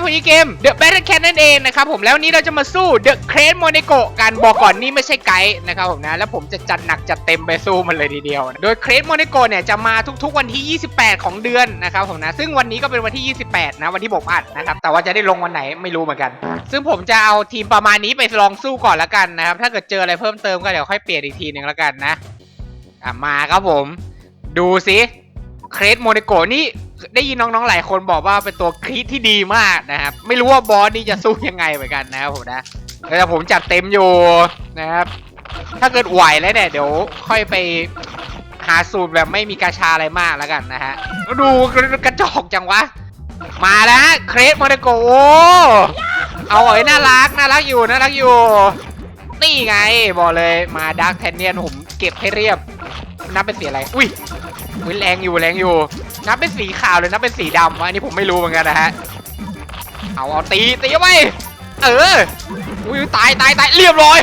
นะครับวันนี้เกม The Battle Cat นั่นเองนะครับผมแล้วนี้เราจะมาสู้ The Crane Monaco กันบอกก่อนนี่ไม่ใช่ไกด์นะครับผมนะแล้วผมจะจัดหนักจัดเต็มไปสู้มันเลยทีเดียว โดย Crane Monaco เนี่ยจะมาทุกๆวันที่ 28 ของเดือนนะครับผมนะซึ่งวันนี้ก็เป็นวันที่ 28 นะวันที่ผมอัดนะครับแต่ว่าจะได้ลงวันไหนไม่รู้เหมือนกัน ซึ่งผมจะเอาทีมประมาณนี้ไปลองสู้ก่อนละกันนะครับถ้าเกิดเจออะไรเพิ่มเติมก็เดี๋ยวค่อยเปลี่ยนอีกทีหนึ่งละกันนะอะมาครับผม ดูสิ เครสโมเนโกนี่ได้ยินน้องๆหลายคนบอกว่าเป็นตัวคริสที่ดีมากนะครับ ไม่รู้ว่าบอสนี่จะสู้ยังไงเหมือนกันนะครับผมนะแต่ผมจัดเต็มอยู่นะครับ ถ้าเกิดไหวแล้วเนี่ยเดี๋ยวค่อยไปหาสูตรแบบไม่มีกาชาอะไรมากแล้วกันนะฮะดูกระจอกจังวะ มาแล้วเครสโมเนโกโอ้เอาไว้น่ารักน่ารักอยู่น่ารักอยู่ นี่ไงบอกเลยมาดาร์คแทนเนียนผมเก็บให้เรียบนับเป็นเสียอะไร อุ้ย อุ้ยแรงอยู่แรงอยู่ นับเป็นสีขาวหรือนับเป็นสีดำวะอันนี้ผมไม่รู้เหมือนกันนะฮะ เอาเอาตีตีเอาไปเออ อุ้ยตายตายตายเรียบร้อย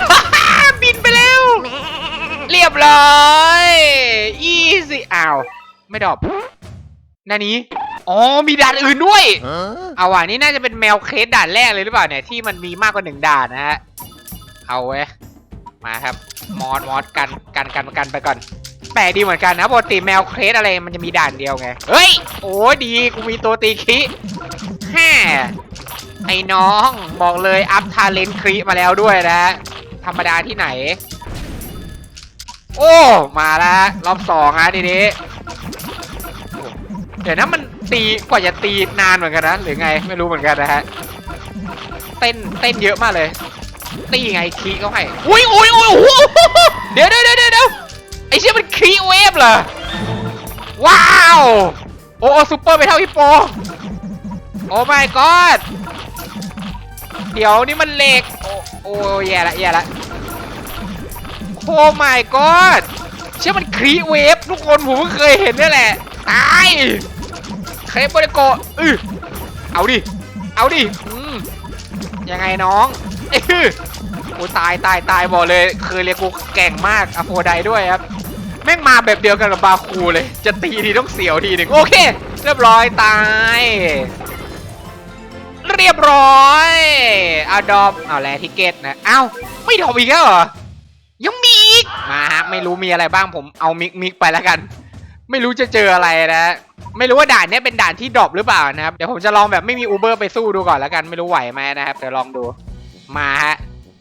บินไปแล้ว เรียบร้อยอีสิอ้าว ไม่ดรอปหนานี้ อ๋อ มีด่านอื่นด้วย เอาว่ะนี่น่าจะเป็นแมวเคสด่านแรกเลยหรือเปล่าเนี่ยที่มันมีมากกว่าหนึ่งด่านนะฮะ เอาเว้ย มาครับ มอสมอสกันกันกันกันไปก่อน แปลกดีเหมือนกันนะปกติแมวเครสอะไรมันจะมีด่านเดียวไง เฮ้ย โอ้ดีกูมีตัวตีคิแฮ่ไอ้น้องบอกเลยอัพทาเลนครีมาแล้วด้วยนะ ธรรมดาที่ไหน โอ้ มาแล้วรอบสองนะทีนี้ เดี๋ยวนะมันตีกว่าจะตีนานเหมือนกันนะ หรือไงไม่รู้เหมือนกันนะฮะ เต้นเต้นเยอะมากเลย ตีไงคีเขาให้ อุ้ยอุ้ยอุ้ยโอ้โหเดี๋ยวเดี๋ยวเดี๋ยวเดี๋ยว ไอเชี่ยมันคีเวฟเหรอ ว้าว โอ้ซุปเปอร์ไปเท่าฮิปโป โอ้ my god เดี๋ยวนี่มันเหล็ก โอ้โอ้แย่ละแย่ละโอ้ my god เชื่อมันครีเวฟทุกคนผมเพิ่งเคยเห็นนี่แหละ ตายเครปโบเดโกะอือเอาดิ เอาดิยังไงน้องเอ โอ้ตายตายตายบอกเลยเคยเรียกกูแก่งมากอโฟไดด้วยครับ แม่งมาแบบเดียวกันกับบาคูเลย จะตีทีต้องเสียวทีหนึ่งโอเค เรียบร้อยตาย เรียบร้อยอาดอมเอาแล้วทิเกตนะเอ้าไม่ดอมอีกแล้วเหรอยังมีอีกมาฮะไม่รู้มีอะไรบ้างผมเอามิกมิกไปแล้วกัน ไม่รู้จะเจออะไรนะไม่รู้ว่าด่านนี้เป็นด่านที่ดรอปหรือเปล่านะครับ เดี๋ยวผมจะลองแบบไม่มีอูเบอร์ไปสู้ดูก่อนแล้วกัน ไม่รู้ไหวไหมนะครับ เดี๋ยวลองดู มาฮะ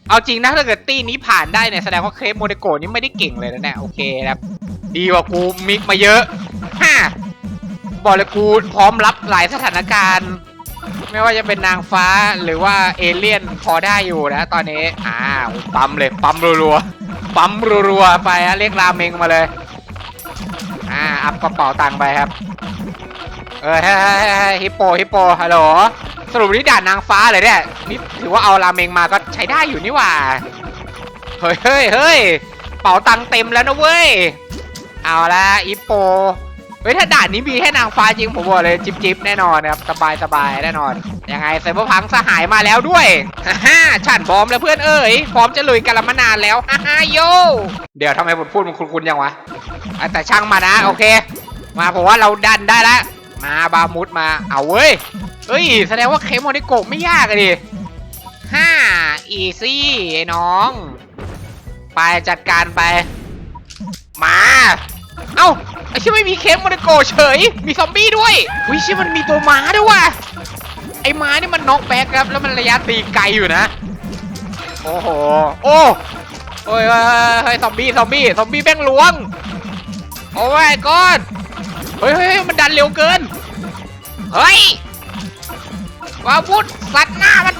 เอาจริงนะถ้าเกิดตีนี้ผ่านได้เนี่ยแสดงว่าเครปโมเดโกนี่ไม่ได้เก่งเลยนะเนี่ยโอเคนะครับดีกว่ากูมิกมาเยอะฮ่าบอกเลยกูพร้อมรับหลายสถานการณ์ ไม่ว่าจะเป็นนางฟ้าหรือว่าเอเลี่ยนพอได้อยู่นะตอนนี้อ่าปั๊มเลยปั๊มรัวๆปั๊มรัวๆไปฮะเรียกราเมงมาเลยอ่าอัพกระเป๋าตังค์ไปครับเออฮ้ยเฮ้ยเฮ้ยเฮ้ยฮิปโปฮิปโปฮัลโหล สรุปนี่ด่านนางฟ้าเลยเนี่ยนี่ถือว่าเอาราเมงมาก็ใช้ได้อยู่นี่หว่า เฮ้ยเฮ้ยเฮ้ยเป๋าตังค์เต็มแล้วนะเว้ย เอาละฮิปโป เฮ้ยถ้าด่านนี้มีแค่นางฟ้าจริงผมบอกเลยจิบจิบแน่นอนนะครับสบายสบายแน่นอน ยังไงไซเบอร์พังสหายมาแล้วด้วยฮ่าฮ่าฉันพร้อมแล้วเพื่อนเอ๋ยพร้อมจะลุยกันละมานานแล้วฮ่าฮ่าโย เดี๋ยวทำไมผมพูดมันคุ้นๆยังวะอะแต่ช่างมานะโอเค มาผมว่าเราดันได้แล้วมาบามุดมาเอาเว้ย เฮ้ย แสดงว่าเคมโมนิโกะไม่ยากอะดิห้าอีซี่ไอ้น้อง ไปจัดการไป มา เอ้าไอ้ชี่ยไม่มีเคมโมเดโกะเฉย มีซอมบี้ด้วยวิชี่ยมันมีตัวม้าด้วยว่ะไอ้ม้านี่มันน็อกแบ็กครับ แล้วมันระยะตีไกลอยู่นะ โอ้โห โอ้โอ้ยเฮ้ยเฮ้ยซอมบี้ซอมบี้ซอมบี้แม่งลวง โอ้ยก้อนเฮ้ยเฮ้ยเฮ้ยมันดันเร็วเกิน เฮ้ย วาวุธสัตว์หน้ามัน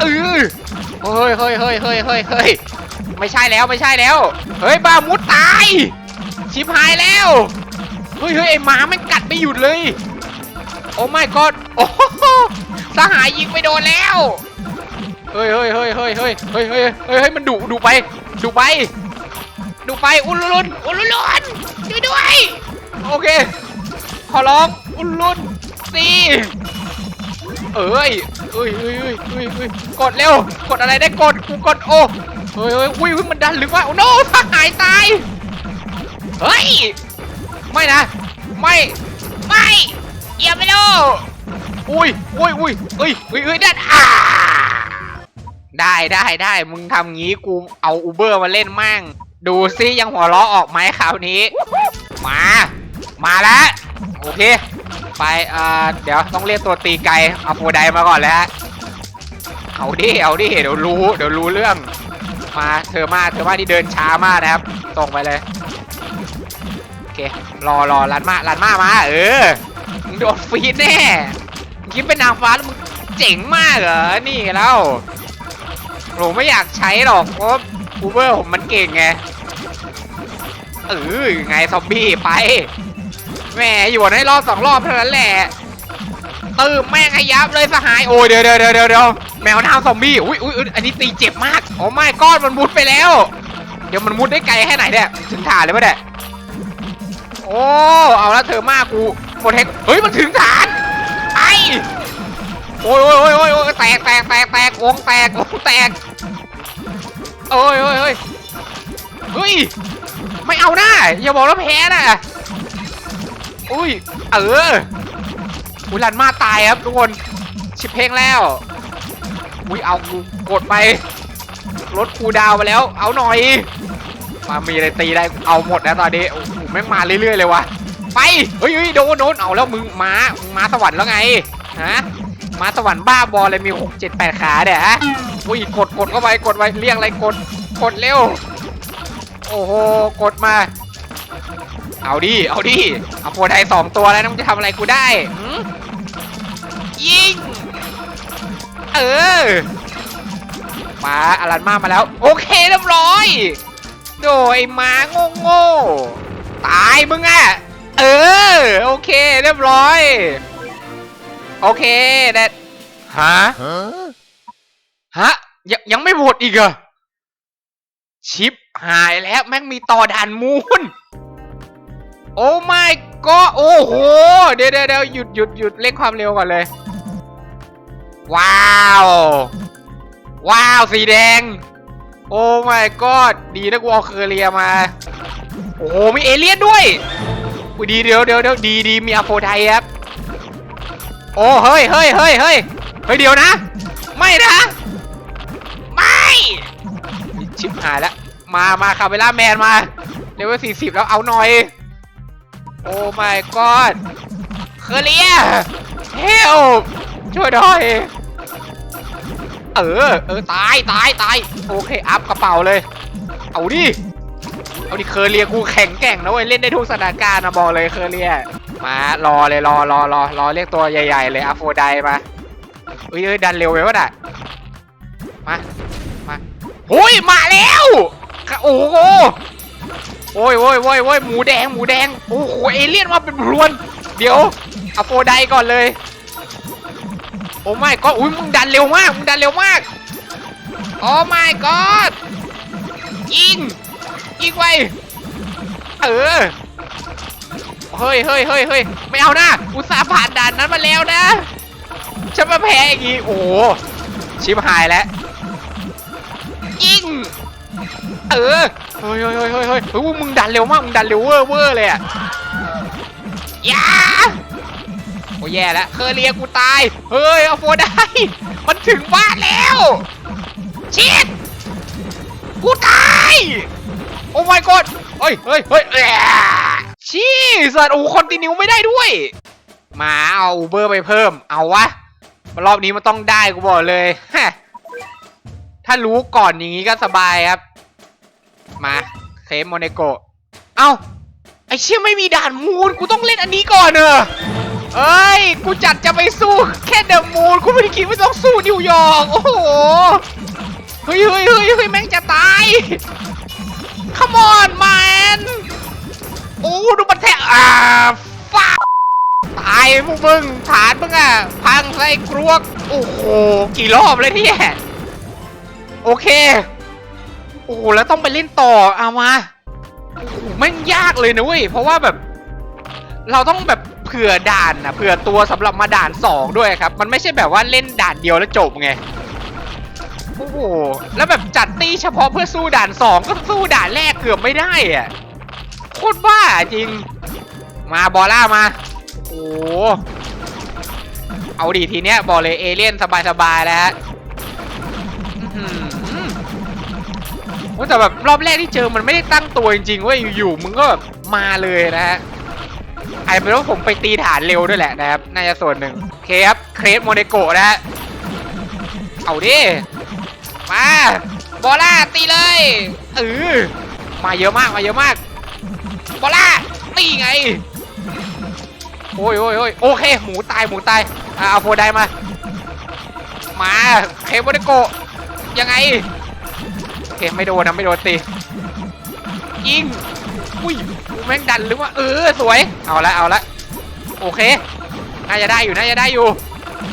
เออเฮ้ยเฮ้ยเฮ้ยเฮ้ยเฮ้ยเฮ้ยไม่ใช่แล้วไม่ใช่แล้ว เฮ้ยบามุดตาย ชิบหายแล้ว เฮ้ยเฮ้ยไอหมามันกัดไม่หยุดเลย โอ้ไม่กอดโอ้โหสหายยิงไปโดนแล้ว เฮ้ยเฮ้ยเฮ้ยเฮ้ยเฮ้ยเฮ้ยเฮ้ยเฮ้ยมันดุดุไปดุไปดุไปอุลุลุนอุลุลุนช่วยด้วย โอเค ขอร้องอุลุลุนสี่ เอ้ยเอ้ยเอ้ยเอ้ยเอ้ยเอ้ยกดเร็ว กดอะไรได้กดกูกดโอ้เฮ้ยเฮ้ยอุ้ยอุ้ยมันดันหรือว่าโอ้โนสหายตาย เฮ้ย ไม่นะ ไม่ ไม่อย่าไปดูอุ้ยอุ้ยอุ้ยอุ้ยอุ้ยอุ้ยด้อ่าได้ได้ได้มึงทำงี้กูเอาอูเบอร์มาเล่นมั่ง ดูซิยังหัวเราะออกไหมคราวนี้ มา มาแล้ว โอเค ไปอ่อเดี๋ยวต้องเรียกตัวตีไกลเอาโฟไดมาก่อนแล้วฮะเอาดิเอาดิเดี๋ยวรู้เดี๋ยวรู้เรื่อง มาเธอมาเธอมาที่เดินช้ามากนะครับ ส่งไปเลยโอเครอรอลันมาลันมามาเออมึงโดนฟีดแน่คิดเป็นนางฟ้าแล้วมึงเจ๋งมากเหรอนี่แล้วผมไม่อยากใช้หรอกเพราะอูเบอร์ผมมันเก่งไงเออไงซอมบี้ไป แหม่อยู่ให้รอบสองรอบเท่านั้นแหละตื่มแม่งให้ยับเลยสหาย โอ้ยเดี๋ยวเดี๋ยวเดี๋ยวเดียวแมวน้ำซอมบี้อุ้ยอุ้ยอันนี้ตีเจ็บมากโอ้ไม่ก้อนมันมุดไปแล้ว เดี๋ยวมันมุดได้ไกลแค่ไหนเนี่ยถึงฐานเลยปะเนี่ยโอ้เอาละเธอมากกูหมดแฮกเฮ้ยมันถึงฐานไอโอ้ยโอ้ยโอ้ยโอ้ยโอ้ยแตกแตกแตกแตกวงแตกวงแตกโอ้ยโอ้ยโอ้ยเฮ้ยไม่เอาหน้าอย่าบอกแล้วแพ้นะ อุ้ย เอออุยลันมาตายครับทุกคน ชิบเพลงแล้ว อุ้ยเอากูกดไปลดคูดาวไปแล้ว เอาหน่อย มามีอะไรตีได้ เอาหมดแล้วตอนนี้ โอ้โหแม่งมาเรื่อยๆเลยวะไป เฮ้ยเฮ้ยโดนโดนเอาแล้วมึงมามึงมาสวรรค์แล้วไง ฮะมาสวรรค์บ้าบอเลยมีหกเจ็ดแปดขาเนี่ยฮะอุ้ยกดกดเข้าไปกดไปเรียกอะไรกด กดเร็ว โอ้โห กดมา เอาดิ เอาดิ เอาโฟไทยสองตัวแล้วนะมึงจะทำอะไรกูได้หืมยิง เออ มาอลันมามาแล้ว โอเคเรียบร้อย โดยมาโง่โง่ๆตายมึงอะเออ โอเคเรียบร้อย โอเคเด็ดฮะ ฮะ ยังยังไม่หมดอีกเหรอ ชิปหายแล้วแม่งมีต่อด่านมูน โอ้ไม่ก็โอ้โห เดี๋ยวเดี๋ยวหยุดหยุดหยุดเร่งความเร็วก่อนเลย ว้าว ว้าว สีแดง โอ้ไม่ก็ดีนะกูเอาเคอเรียมา โอ้โห มีเอเลี่ยนด้วยอุ๊ยดีเดี๋ยวเดี๋ยวเดี๋ยวดีดีมีอะโฟไทยครับ โอ้เฮ้ยเฮ้ยเฮ้ยเฮ้ยเฮ้ยเดี๋ยวนะ ไม่นะ ไม่ ชิบหายแล้ว มามาคาเวล่าแมนมาเลเวลสี่สิบแล้วเอาหน่อย โอ้ my god เคอเรียเฮลช่วยหน่อย เออ เออ ตาย ตาย ตาย โอเค อัพกระเป๋าเลย เอาดิ เอาดิ เคเรียกูแข็งแกร่งนะเว้ย เล่นได้ทุกสถานการณ์นะบอกเลยเคเรียมา รอเลย รอรอรอรอเรียกตัวใหญ่ ๆ เลยอะโฟไดมาเอ้ยเอ้ยดันเร็วไปวะน่ะมา มาโอ้ย มาแล้ว โอ้โห โอ้ยโอ้ยโอ้ยโอ้ยหมูแดงหมูแดงโอ้โหเอเลี่ยนมาเป็นพรวน เดี๋ยวเอาโฟไดก่อนเลย โอ้ไม่ก็อุ้ยมึงดันเร็วมากมึงดันเร็วมากโอ้ไม่ก็ยิงยิงไวเออเฮ้ยเฮ้ยเฮ้ยเฮ้ยไม่เอานะอุตส่าห์ผ่านด่านนั้นมาแล้วนะฉันมาแพ้อย่างงี้โอ้ชิบหายแล้วยิง เออเฮ้ยเฮ้ยเฮ้ยเฮ้ยเฮ้ยเฮ้ยมึงดันเร็วมากมึงดันเร็วเวอร์เวอร์เลยอะยาโอ้แย่แล้วเคอเรียกูตายเฮ้ยเอาโฟได้มันถึงบ้านแล้วชิดกูตายโอ้ my god เฮ้ยเฮ้ยเฮ้ยชี้สัตว์โอ้คอนติเนียไม่ได้ด้วย มาเอาอูเบอร์ไปเพิ่ม เอาวะรอบนี้มันต้องได้กูบอกเลยถ้ารู้ก่อนอย่างนี้ก็สบายครับ มาเคมโมเนโกเอ้าไอเชี่ยไม่มีด่านมูนกูต้องเล่นอันนี้ก่อนเนอะเอ้ย กูจัดจะไปสู้แค่เดอะมูนกูไม่ได้คิดว่าต้องสู้นิวยอร์กโอ้โหเฮ้ยเฮ้ยเฮ้ยเฮ้ยแม่งจะตาย Come on man โอ้ดูมันแทะอ่าฟ้าตายพวกมึงฐานมึงอะ พังใส่กรวก โอ้โห กี่รอบเลยเนี่ย โอเค หแล้วต้องไปเล่นต่อเอามาโอ้โหแม่งยากเลยนะเว้ยเพราะว่าแบบ เราต้องแบบเผื่อด่านนะเผื่อตัวสำหรับมาด่านสองด้วยครับ มันไม่ใช่แบบว่าเล่นด่านเดียวแล้วจบไงโอ้โหแล้วแบบจัดตีเฉพาะเพื่อสู้ด่านสองก็สู้ด่านแรกเกือบไม่ได้อะโคตรบ้าจริง มาบอลล่ามา โอ้โหเอาดีทีเนี้ยบอกเลยเอเลี่ยนสบายๆแล้วฮะ แต่แบบรอบแรกที่เจอมันไม่ได้ตั้งตัวจริงๆเว้ยอยู่ๆมึงก็แบบมาเลยนะฮะไอาจจะเป็นว่าผมไปตีฐานเร็วด้วยแหละนะครับน่าจะส่วนหนึ่งโอเคครับเครสโมเดโกะนะฮะเอาดิมาบอล่าตีเลยเออมาเยอะมากมาเยอะมากบอล่าตีไงโอ้ยโอ้ยโอ้ยโอเคหมูตายหมูตายอะเอาโฟไดมามาเคโมเดโกะยังไง เคไม่โดนนะไม่โดนตียิงอุ้ยกูแม่งดันหรือว่าเออสวยเอาละเอาละโอเคน่าจะได้อยู่น่าจะได้อยู่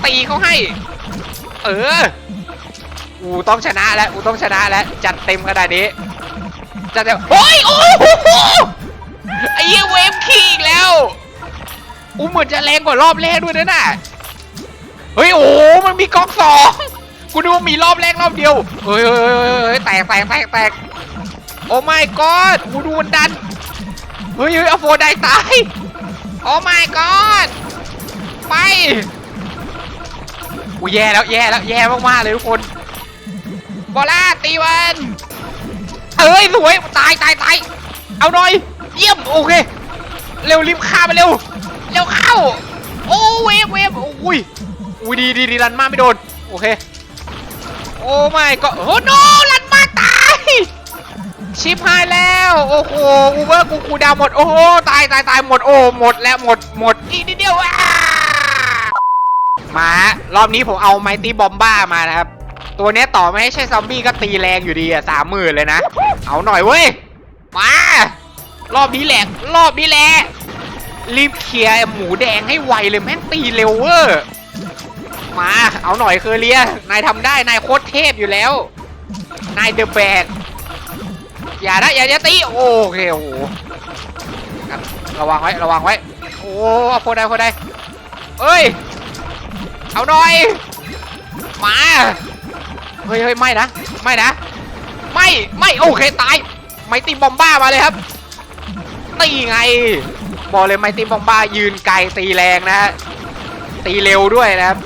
ตีเขาให้ เอออูต้องชนะแล้วอูต้องชนะแล้วจัดเต็มขนาดนี้จัดเต็มโอ้ยโอ้โหไอ้เหี้ยเวฟคีอีกแล้วอูเหมือนจะแรงกว่ารอบแรกด้วยนะน่ะเฮ้ยโอ้มันมีกอกสอง กูดูว่ามีรอบแรกรอบเดียวเฮ้ยเฮ้ยเฮ้ยแตกแตกแตกแตกโอ้ไม่กอดกูดูมันดันเฮ้ยเฮ้ยเอาโฟไดตายโอ้ไม่กอดไปกูแย่แล้วแย่แล้วแย่มากๆเลยทุกคนบอล่าตีมันเอ้ยสวยตายตายตายเอาหน่อยเยี่ยมโอเคเร็วรีบฆ่าไปเร็วเร็วเข้าโอ้เวฟเวฟโอ้ยอุ้ยดีดีดีรันมาไม่โดนโอเค โอ้ไม่ก็โอ้โนรันมาตาย ชิปหายแล้ว โอ้โหอูเบอร์กูกูดาวหมด โอ้โหตายตายตายหมด โอ้หมดแล้วหมดหมดอีกนิดเดียวอะมารอบนี้ผมเอาไมตี้บอมบ้ามานะครับ ตัวเนี้ยต่อไม่ให้ใช่ซอมบี้ก็ตีแรงอยู่ดีอะสามหมื่นเลยนะ เอาหน่อยเว้ย มา รอบนี้แหลกรอบนี้แหละรีบเคลียร์หมูแดงให้ไวเลยแม่งตีเร็วเวอร์ มา เอาหน่อยเคอเรีย นายทำได้ นายโคตรเทพอยู่แล้ว นายเดอะแบก อย่านะอย่าจะตี โอเคโอ้โหระวังไว้ ระวังไว้ โอ้เอาโคได้โคได้เอ้ย เอาหน่อย มา เฮ้ยเฮ้ยไม่นะ ไม่นะ ไม่ ไม่ โอเค ตาย ไม่ตีบอมบ้ามาเลยครับ ตีไง บอกเลยไม่ตีบอมบ้ายืนไกลตีแรงนะฮะตีเร็วด้วยนะครับ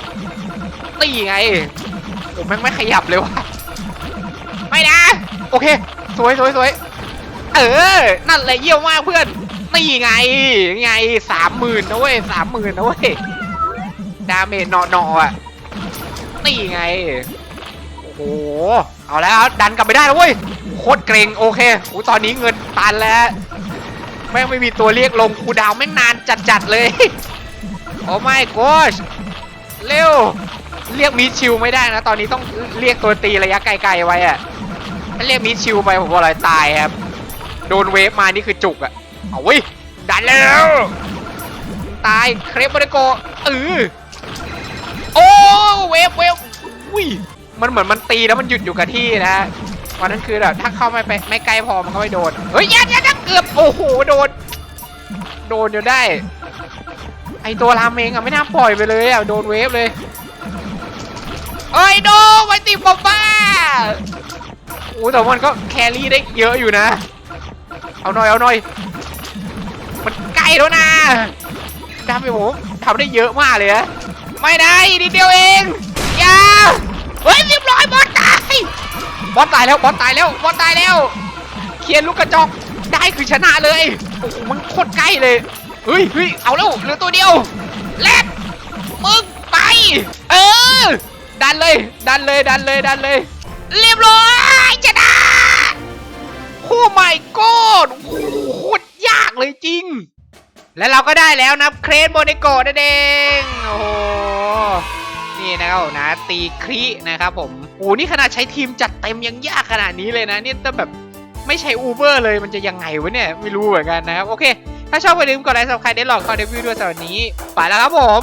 ตีไง ผมแม่งไม่ขยับเลยว่ะ ไม่นะ โอเค สวยสวยสวยเออ นั่นแหละเยี่ยมมากเพื่อนตีไง ไงสามหมื่นนะเว้ยสามหมื่นนะเว้ย ดาเมจเนาะเนาะอะตีไง โอ้โห เอาแล้วดันกลับไปได้แล้วเว้ย โคตรเกรงโอเคอูตอนนี้เงินตันแล้ว แม่งไม่มีตัวเรียกลงคูดาวแม่งนานจัดๆเลย โอ้ไม่โกชเร็ว เรียกมิชิวไม่ได้นะ ตอนนี้ต้องเรียกตัวตีระยะไกลๆไว้อะถ้าเรียกมิชิวไปผมบอกเลยตายครับ โดนเวฟมานี่คือจุกอะเอาเว้ยดันแล้ว ตายเครปโมเดโกเออโอ้เวฟเวฟอุ้ยมันเหมือนมันตีแล้วมันหยุดอยู่กับที่นะวันนั้นคือแบบถ้าเข้าไม่ไปไม่ใกล้พอมันก็ไม่โดน เฮ้ยยัดยัดยัดเกือบโอ้โหโดน โดนอยู่ได้ ไอตัวรามเมงอะไม่น่าปล่อยไปเลยอะโดนเวฟเลย เอ้ยโดนไวติบอมบ้าโอ้แต่มันก็แครี่ได้เยอะอยู่นะ เอาหน่อยเอาหน่อย มันใกล้แล้วนะดาเมจผมทำได้เยอะมากเลยนะไม่ได้นิดเดียวเองอย่าเฮ้ยเรียบร้อยบอสตายบอสตายแล้วบอสตายแล้วบอสตายแล้ว เคลียร์ลูกกระจอกได้คือชนะเลยโอ้โหมันโคตรใกล้เลยเฮ้ยเฮ้ยเอาแล้วเหลือตัวเดียวแลดมึงไป เออ ดันเลย ดันเลย ดันเลย ดันเลย เรียบร้อยชนะโอ้ my god โหโคตรยากเลยจริง และเราก็ได้แล้วนะเครนโบเนโกนั่นเอง โอ้โห นี่นะครับนะตีครีนะครับผมโอ้นี่ขนาดใช้ทีมจัดเต็มยังยากขนาดนี้เลยนะนี่ยถ้าแบบไม่ใช้อูเบอร์เลยมันจะยังไงวะเนี่ย ไม่รู้เหมือนกันนะครับ โอเค ถ้าชอบอย่าลืมกดไลค์สับสไครต์ได้หลอกคอเดวิวด้วยสำหรับวันนี้ ไปแล้วครับผม